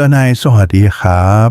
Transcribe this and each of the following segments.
สนายสวัสดีครับ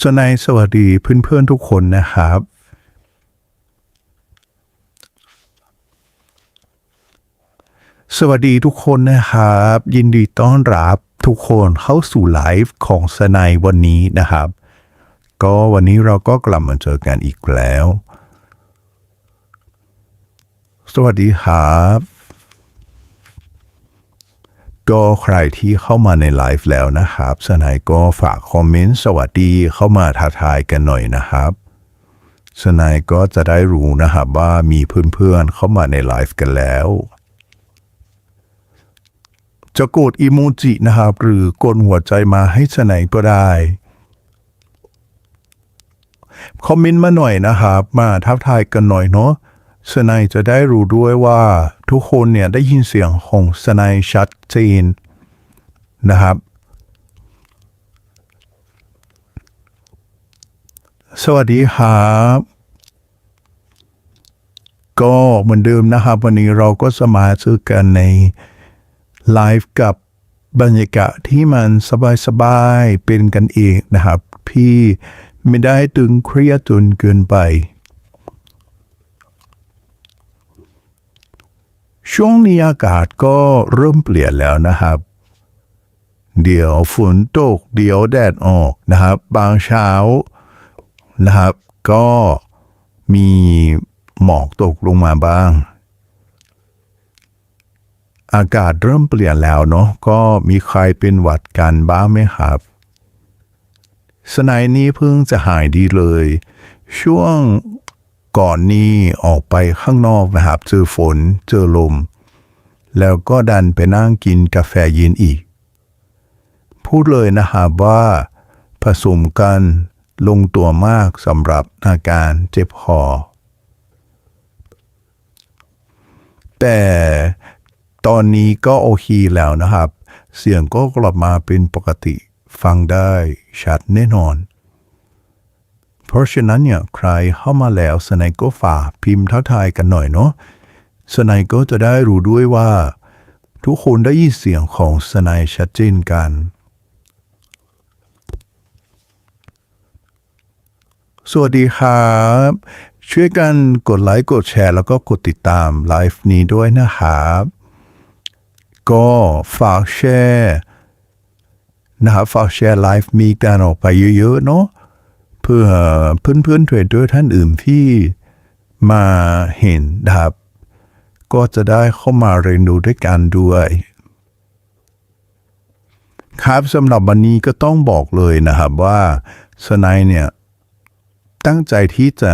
สนายสวัสดีเพื่อนๆทุกคนนะครับ สวัสดีทุกคนนะครับ ยินดีต้อนรับทุกคนเข้าสู่ไลฟ์ของสนายวันนี้นะครับ ก็วันนี้เราก็กลับมาเจอกันอีกแล้ว สวัสดีครับ ก็ใครที่เข้ามาในไลฟ์แล้วนะครับสนายก็ฝากคอมเมนต์สวัสดีเข้ามาทักทายกันหน่อยนะครับสนายก็จะได้รู้นะครับว่ามีเพื่อนๆเข้ามาในไลฟ์กันแล้วจะกดอีโมจินะครับ หรือกดหัวใจมาให้สนายก็ได้คอมเมนต์มาหน่อยนะครับ มาทักทายกันหน่อยเนาะ สนายจะได้รู้ด้วยว่าทุกคนเนี่ยได้ยินเสียงของสนายชัดเจนนะครับ สวัสดีครับก็เหมือนเดิมนะครับ วันนี้เราก็จะมาเจอกันในไลฟ์กับบรรยากาศที่มันสบายๆเป็นกันเองนะครับ พี่ไม่ได้ตึงเครียดจนเกินไป ช่วงนี้อากาศก็เริ่มเปลี่ยนแล้วนะครับ เดี๋ยวฝนตก เดี๋ยวแดดออกนะครับ บางเช้านะครับ ก็มีหมอกตกลงมาบ้าง อากาศเริ่มเปลี่ยนแล้วเนาะก็มีใครเป็นหวัดกันบ้างไหมครับ สนายนี้เพิ่งจะหายดีเลย ช่วง ก่อนนี้ออกไปข้างนอกนะครับเจอฝนเจอลม แล้วก็ดันไปนั่งกินกาแฟเย็นอีก พูดเลยนะครับว่าผสมกันลงตัวมากสำหรับอาการเจ็บคอแต่ตอนนี้ก็โอเคแล้วนะครับ เสียงก็กลับมาเป็นปกติฟังได้ชัดแน่นอน เพราะฉะนั้นเนี่ยใครเข้ามาแล้วสไนก็ฝากพิมพ์ทักทายกันหน่อยเนาะสไนก็จะได้รู้ด้วยว่า ทุกคนได้ยินเสียงของสไนชัดเจนกัน สวัสดีครับ ช่วยกันกดไลค์กดแชร์แล้วก็กดติดตามไลฟ์นี้ด้วยนะครับก็ฝากแชร์นะครับฝากแชร์ไลฟ์มีการออกไปเยอะๆเนาะ เพื่อเพื่อนๆเทรดเดอร์ท่านอื่นที่มาเห็นครับ ก็จะได้เข้ามาเรียนรู้ด้วยกันด้วย ครับสำหรับวันนี้ก็ต้องบอกเลยนะครับว่าสไนด์เนี่ย ตั้งใจที่จะ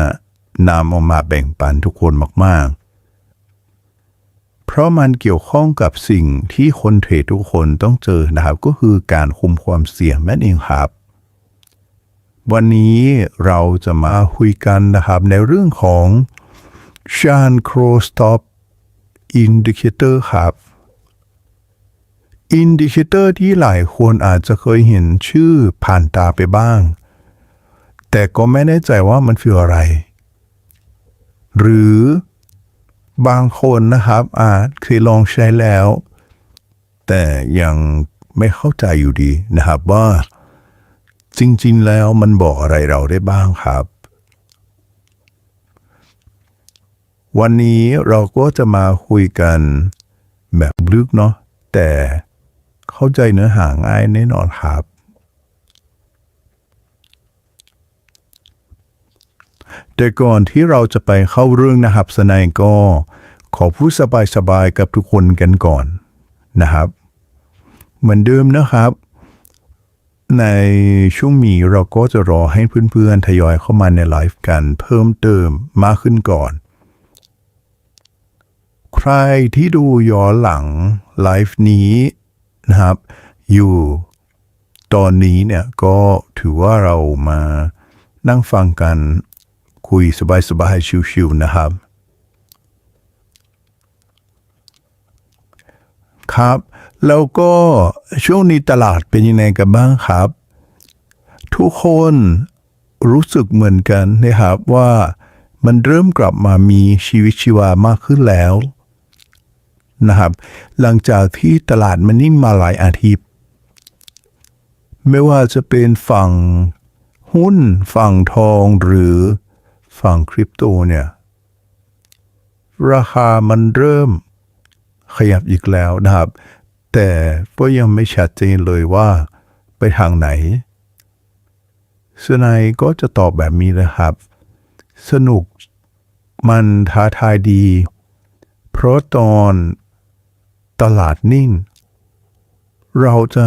นำออกมาแบ่งปันทุกคนมาก ๆ เพราะมันเกี่ยวข้องกับสิ่งที่คนเทรดทุกคนต้องเจอนะครับ ก็คือการคุมความเสี่ยงนั่นเองครับ วันนี้เราจะมาคุยกันนะครับในเรื่องของ c h a n c r o Stop Indicator ครับอินดิเคเตอร์ที่หลายคนอาจจะเคยเห็นชื่อผ่านตาไปบ้าง แต่ก็ไม่แน่ใจว่ามันคืออะไร หรือบางคนนะครับ อาจเคยลองใช้แล้ว แต่ยังไม่เข้าใจอยู่ดีนะครับว่า จริง ๆ แล้วมันบอกอะไรเราได้บ้างครับ วันนี้เราก็จะมาคุยกันแบบลึกเนาะแต่เข้าใจเนื้อหาง่ายแน่นอนครับ แต่ก่อนที่เราจะไปเข้าเรื่องนะครับสนายก็ขอพูดสบายๆกับทุกคนกันก่อนนะครับ เหมือนเดิมนะครับ ในช่วงมีเราก็จะรอให้เพื่อนๆ ทยอยเข้ามาในไลฟ์กันเพิ่มเติมมากขึ้นก่อน ใครที่ดูย้อนหลังไลฟ์นี้นะครับ อยู่ตอนนี้เนี่ยก็ถือว่าเรามานั่งฟังกันคุยสบายๆ ชิวๆนะครับ ครับ แล้วก็ช่วงนี้ตลาดเป็นยังไงกันบ้างครับ ทุกคนรู้สึกเหมือนกันนะครับว่ามันเริ่มกลับมามีชีวิตชีวามากขึ้นแล้วนะครับ หลังจากที่ตลาดมันนิ่งมาหลายอาทิตย์ ไม่ว่าจะเป็นฝั่งหุ้น ฝั่งทองหรือฝั่งคริปโตเนี่ย ราคามันเริ่มขยับอีกแล้วนะครับ แต่ก็ยังไม่ชัดเจนเลยว่าไปทางไหนสนายก็จะตอบแบบนี้นะครับ สนุกมันท้าทายดี เพราะตอนตลาดนิ่ง เราจะ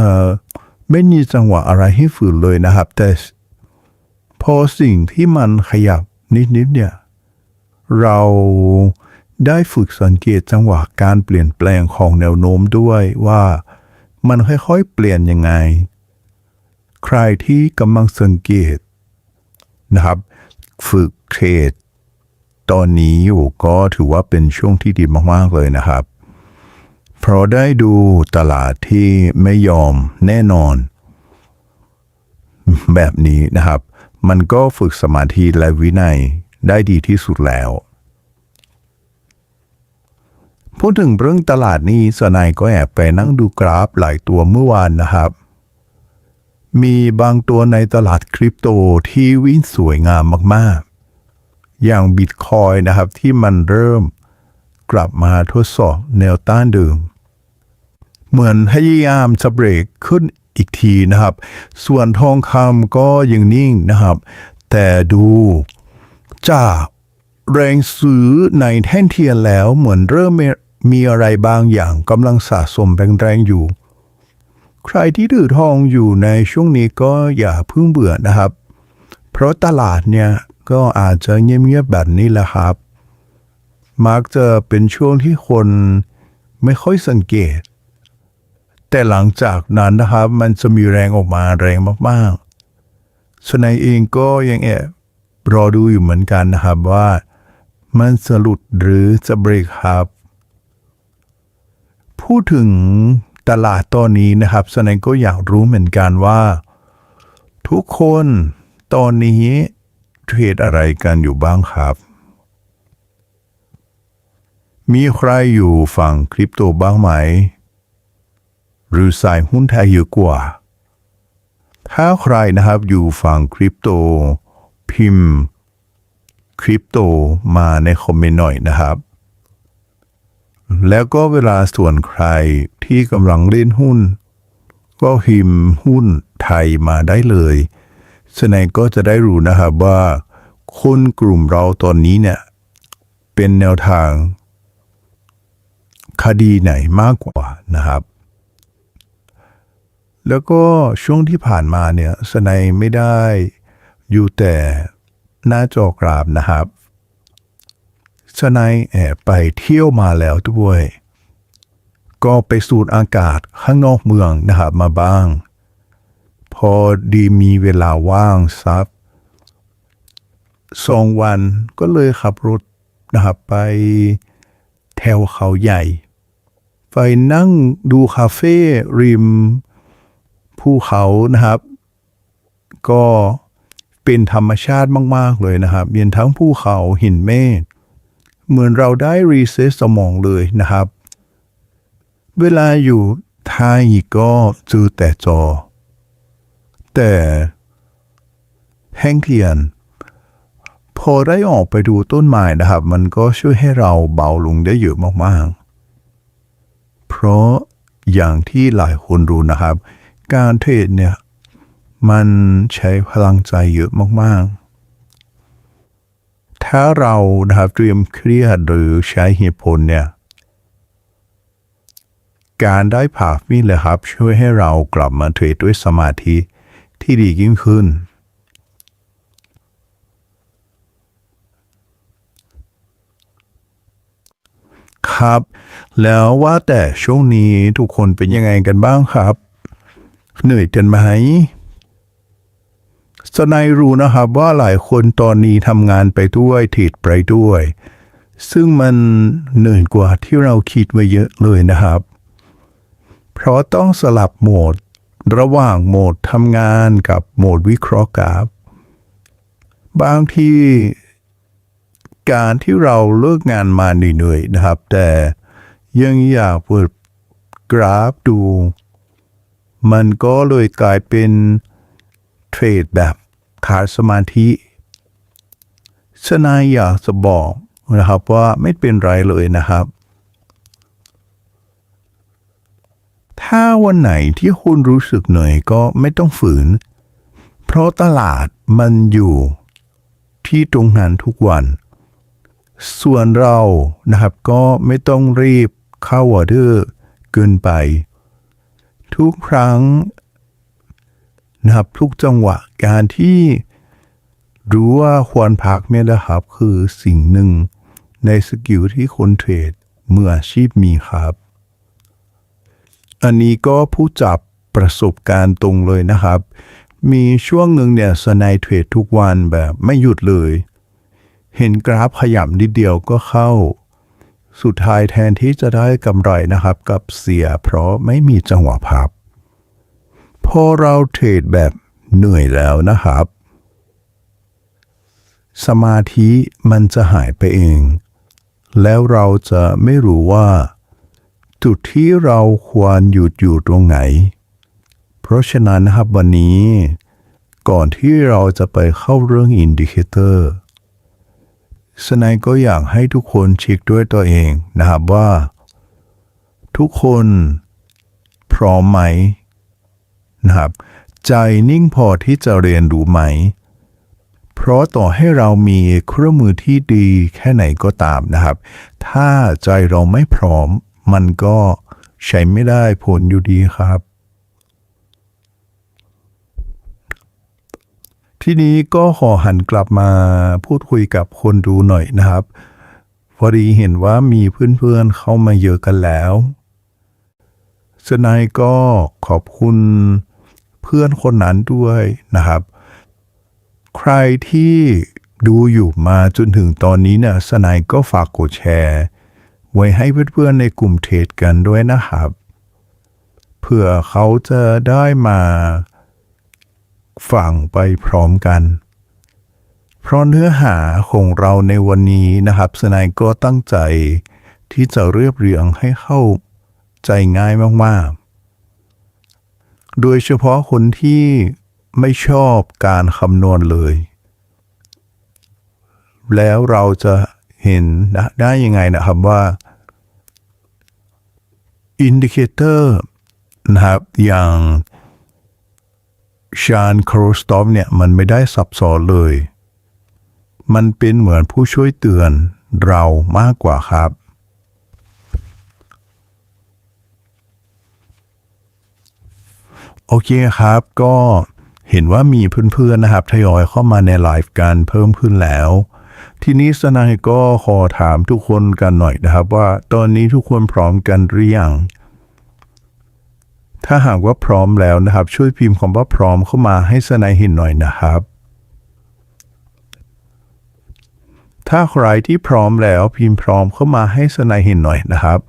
ไม่มีจังหวะอะไรให้ฝืนเลยนะครับ แต่พอสิ่งที่มันขยับนิดๆเนี่ย เรา ได้ฝึกสังเกตจังหวะการเปลี่ยนแปลงของแนวโน้มด้วยว่ามันค่อยๆเปลี่ยนยังไง ใครที่กำลังสังเกตนะครับ ฝึกเทรดตอนนี้อยู่ก็ถือว่าเป็นช่วงที่ดีมากๆเลยนะครับ เพราะได้ดูตลาดที่ไม่ยอมแน่นอน แบบนี้นะครับ มันก็ฝึกสมาธิและวินัยได้ดีที่สุดแล้ว พูดถึงเรื่องตลาดนี้สนายก็แอบไปนั่งดูกราฟหลายตัวเมื่อวานนะครับ มีบางตัวในตลาดคริปโตที่วิ่งสวยงามมากๆ อย่างบิตคอยนะครับที่มันเริ่มกลับมาทดสอบแนวต้านเดิม เหมือนพยายามจะเบรกขึ้นอีกทีนะครับ ส่วนทองคำก็ยังนิ่งนะครับ แต่ดูจาก แรงซื้อในแท่นเทียนแล้วเหมือนเริ่มมีอะไรบางอย่างกำลังสะสมแรงๆอยู่ ใครที่ถือทองอยู่ในช่วงนี้ก็อย่าเพิ่งเบื่อนะครับ เพราะตลาดเนี่ยก็อาจจะเงียบๆแบบนี้แหละครับ มักจะเป็นช่วงที่คนไม่ค่อยสังเกต แต่หลังจากนั้นนะครับ มันจะมีแรงออกมาแรงมากๆสนายเองก็ยังแอบรอดูอยู่เหมือนกันนะครับว่า มันจะหลุดหรือจะเบรกครับ พูดถึงตลาดตอนนี้นะครับสนายก็อยากรู้เหมือนกันว่า ทุกคนตอนนี้เทรดอะไรกันอยู่บ้างครับ มีใครอยู่ฝั่งคริปโตบ้างไหม หรือสายหุ้นไทยเยอะกว่า ถ้าใครนะครับอยู่ฝั่งคริปโต พิมพ์ คริปโตมาในคอมเมนต์หน่อยนะครับ แล้วก็เวลาส่วนใครที่กำลังเล่นหุ้น ก็พิมพ์หุ้นไทยมาได้เลยสนก็จะได้รู้นะครับว่า คนกลุ่มเราตอนนี้เนี่ย เป็นแนวทาง คดีไหนมากกว่านะครับ แล้วก็ช่วงที่ผ่านมาเนี่ยสนายไม่ได้อยู่แต่ น้าจอกราบนะครับสนายแอบไปเที่ยวมาแล้วด้วย ก็ไปสูดอากาศข้างนอกเมืองนะครับมาบ้าง พอดีมีเวลาว่างซับสองวันก็เลยขับรถนะครับไปแถวเขาใหญ่ ไปนั่งดูคาเฟ่ริมภูเขานะครับ ก็ เป็นธรรมชาติมาก ๆ เลยนะครับมีทั้งภูเขาหินเมฆเหมือนเราได้รีเซ็ตสมองเลยนะครับ เวลาอยู่ไทยก็จอแต่จอ แต่แห้งเทียน พอได้ออกไปดูต้นไม้นะครับ มันก็ช่วยให้เราเบาลงได้เยอะมากๆ เพราะอย่างที่หลายคนรู้นะครับ การเทรดเนี่ย มันใช้พลังใจเยอะมากๆ ถ้าเรานะครับเตรียมเครียดหรือใช้เหตุผลเนี่ย การได้ผ่าวิ่งเลยครับ ช่วยให้เรากลับมาเทรดด้วยสมาธิที่ดียิ่งขึ้น ครับ แล้วว่าแต่ช่วงนี้ทุกคนเป็นยังไงกันบ้างครับ เหนื่อยกันไหม สนายรู้นะครับว่าหลายคนตอนนี้ทำงานไปด้วยถีดไปด้วย ซึ่งมันเหนื่อยกว่าที่เราคิดไว้เยอะเลยนะครับ เพราะต้องสลับโหมด ระหว่างโหมดทำงานกับโหมดวิเคราะห์กราฟ บางทีการที่เราเลิกงานมาเหนื่อยๆนะครับ แต่ยังอยากเปิดกราฟดู มันก็เลยกลายเป็นเทรดแบบ ขาดสมาธิชนายอยากจะบอกนะครับว่าไม่เป็นไรเลยนะครับ ถ้าวันไหนที่คุณรู้สึกเหนื่อยก็ไม่ต้องฝืน เพราะตลาดมันอยู่ที่ตรงนั้นทุกวัน ส่วนเรานะครับก็ไม่ต้องรีบเข้าออเดอร์เกินไป ทุกครั้ง นะครับ ทุกจังหวะการที่รู้ว่าควรพักเนี่ยนะครับคือสิ่งหนึ่งในสกิลที่คนเทรดมืออาชีพมีครับ อันนี้ก็ผู้จับประสบการณ์ตรงเลยนะครับ มีช่วงหนึ่งเนี่ยสไนเทรดทุกวันแบบไม่หยุดเลย เห็นกราฟขยับนิดเดียวก็เข้า สุดท้ายแทนที่จะได้กำไรนะครับ กับเสียเพราะไม่มีจังหวะพับ พอเราเทรดแบบเหนื่อยแล้วนะครับ สมาธิมันจะหายไปเอง แล้วเราจะไม่รู้ว่า จุดที่เราควรหยุดอยู่ตรงไหน เพราะฉะนั้นนะครับวันนี้ ก่อนที่เราจะไปเข้าเรื่องอินดิเคเตอร์สไนายก็อยากให้ทุกคนเช็คด้วยตัวเองนะครับว่า ทุกคนพร้อมไหม นะครับ ใจนิ่งพอที่จะเรียนรู้ไหม เพราะต่อให้เรามีเครื่องมือที่ดีแค่ไหนก็ตามนะครับ ถ้าใจเราไม่พร้อม มันก็ใช้ไม่ได้ผลอยู่ดีครับ ทีนี้ก็ขอหันกลับมาพูดคุยกับคนดูหน่อยนะครับพอดีเห็นว่ามีเพื่อนๆเข้ามาเยอะกันแล้วสนายก็ขอบคุณ เพื่อนคนนั้นด้วยนะครับ ใครที่ดูอยู่มาจนถึงตอนนี้เนี่ยสนายก็ฝากกดแชร์ ไว้ให้เพื่อนๆในกลุ่มเทรดกันด้วยนะครับเพื่อเขาจะได้มาฟังไปพร้อมกัน เพราะเนื้อหาของเราในวันนี้นะครับสนายก็ตั้งใจที่จะเรียบเรียงให้เข้าใจง่ายมากๆ โดยเฉพาะคนที่ไม่ชอบการคำนวณเลย แล้วเราจะเห็นได้ยังไงนะครับว่าอินดิเคเตอร์นะครับอย่างชานครสตอมเนี่ยมันไม่ได้ซับซ้อนเลย มันเป็นเหมือนผู้ช่วยเตือนเรามากกว่าครับ โอเคครับ ก็เห็นว่ามีเพื่อนๆนะครับทยอยเข้ามาในไลฟ์กันเพิ่มขึ้นแล้ว ทีนี้สนายก็ขอถามทุกคนกันหน่อยนะครับ ว่าตอนนี้ทุกคนพร้อมกันหรือยังถ้าหากว่าพร้อมแล้วนะครับ ช่วยพิมพ์คำว่าพร้อมเข้ามาให้สนายเห็นหน่อยนะครับ ถ้าใครที่พร้อมแล้วพิมพ์พร้อมเข้ามาให้สนายเห็นหน่อยนะครับ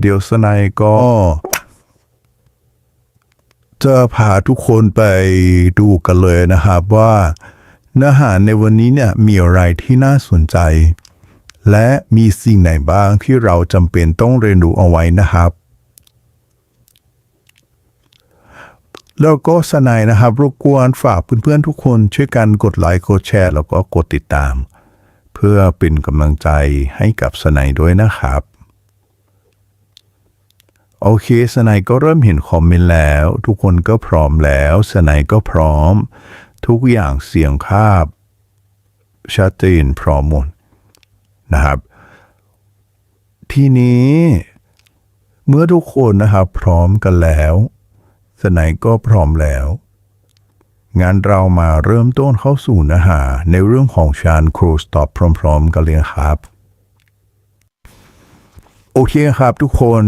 เดี๋ยวสนายก็ จะพาทุกคนไปดูกันเลยนะครับว่าเนื้อหาในวันนี้เนี่ยมีอะไรที่น่าสนใจ และมีสิ่งไหนบ้างที่เราจำเป็นต้องเรียนรู้เอาไว้นะครับ แล้วก็สนายนะครับ รบกวนฝากเพื่อนๆทุกคนช่วยกันกดไลค์กดแชร์ แล้วก็กดติดตาม เพื่อเป็นกำลังใจให้กับสนายด้วยนะครับ โอเคสนายก็เริ่มเห็นคอมเมนต์แล้ว ทุกคนก็พร้อมแล้วสนายก็พร้อม ทุกอย่างเสียงคาบชัดเจนพร้อมหมดนะครับ ทีนี้ เมื่อทุกคนนะครับพร้อมกันแล้วสนายก็พร้อมแล้วงั้นเรามาเริ่มต้นเข้าสู่เนื้อหาในเรื่องของชานครูสต็อปพร้อม ๆ กันเลยครับ โอเคครับทุกคน